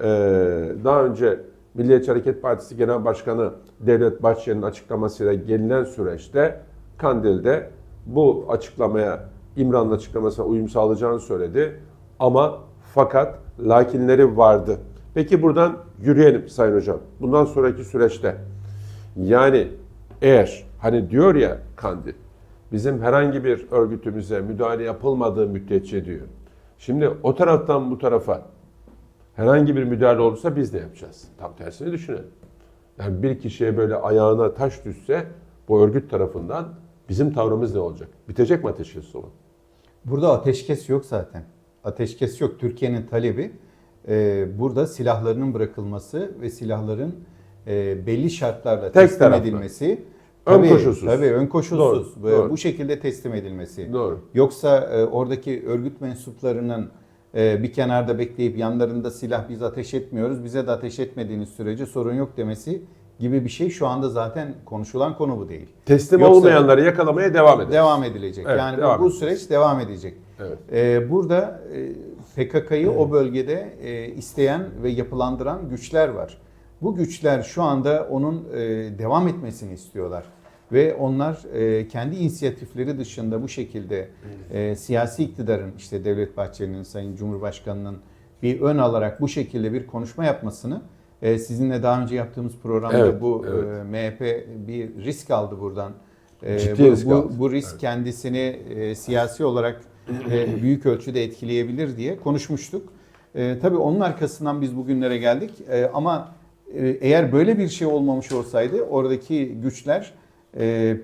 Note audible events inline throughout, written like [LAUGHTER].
Ee, daha önce Milliyetçi Hareket Partisi Genel Başkanı Devlet Bahçeli'nin açıklamasıyla gelinen süreçte Kandil'de bu açıklamaya İmran'ın açıklamasına uyum sağlayacağını söyledi. Ama fakat lakinleri vardı. Peki buradan yürüyelim Sayın Hocam. Bundan sonraki süreçte yani eğer hani diyor ya Kandil bizim herhangi bir örgütümüze müdahale yapılmadığı müddetçe diyor. Şimdi o taraftan bu tarafa herhangi bir müdahale olursa biz de yapacağız. Tam tersini düşünelim. Yani bir kişiye böyle ayağına taş düşse bu örgüt tarafından bizim tavrımız ne olacak? Bitecek mi ateşkes sonu? Burada ateşkes yok zaten. Ateşkes yok. Türkiye'nin talebi e, burada silahlarının bırakılması ve silahların e, belli şartlarla teslim taraflı. edilmesi. Ön Tabii, koşulsuz. Tabii ön koşulsuz. Doğru, Ve doğru. Bu şekilde teslim edilmesi. Doğru. Yoksa e, oradaki örgüt mensuplarının bir kenarda bekleyip yanlarında silah biz ateş etmiyoruz, bize de ateş etmediğiniz sürece sorun yok demesi gibi bir şey şu anda zaten konuşulan konu bu değil. Teslim Yoksa- olmayanları yakalamaya devam edeceğiz. Devam edilecek. Evet, yani bu- devam bu, edeceğiz. süreç devam edecek. Evet. Ee, burada e, PKK'yı o bölgede e, isteyen ve yapılandıran güçler var. Bu güçler şu anda onun e, devam etmesini istiyorlar. Ve onlar e, kendi inisiyatifleri dışında bu şekilde e, siyasi iktidarın işte Devlet Bahçeli'nin, Sayın Cumhurbaşkanı'nın bir ön alarak bu şekilde bir konuşma yapmasını e, sizinle daha önce yaptığımız programda Evet, bu evet. e, MHP bir risk aldı buradan. E, Ciddi bu, risk bu, aldı. bu risk kendisini e, siyasi olarak e, [CLEARS THROAT] büyük ölçüde etkileyebilir diye konuşmuştuk. E, tabii onun arkasından biz bugünlere geldik. E, ama e, eğer böyle bir şey olmamış olsaydı oradaki güçler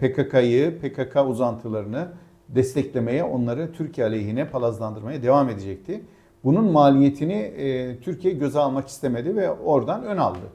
PKK'yı, PKK uzantılarını desteklemeye, onları Türkiye aleyhine palazlandırmaya devam edecekti. Bunun maliyetini e, Türkiye göze almak istemedi ve oradan ön aldı.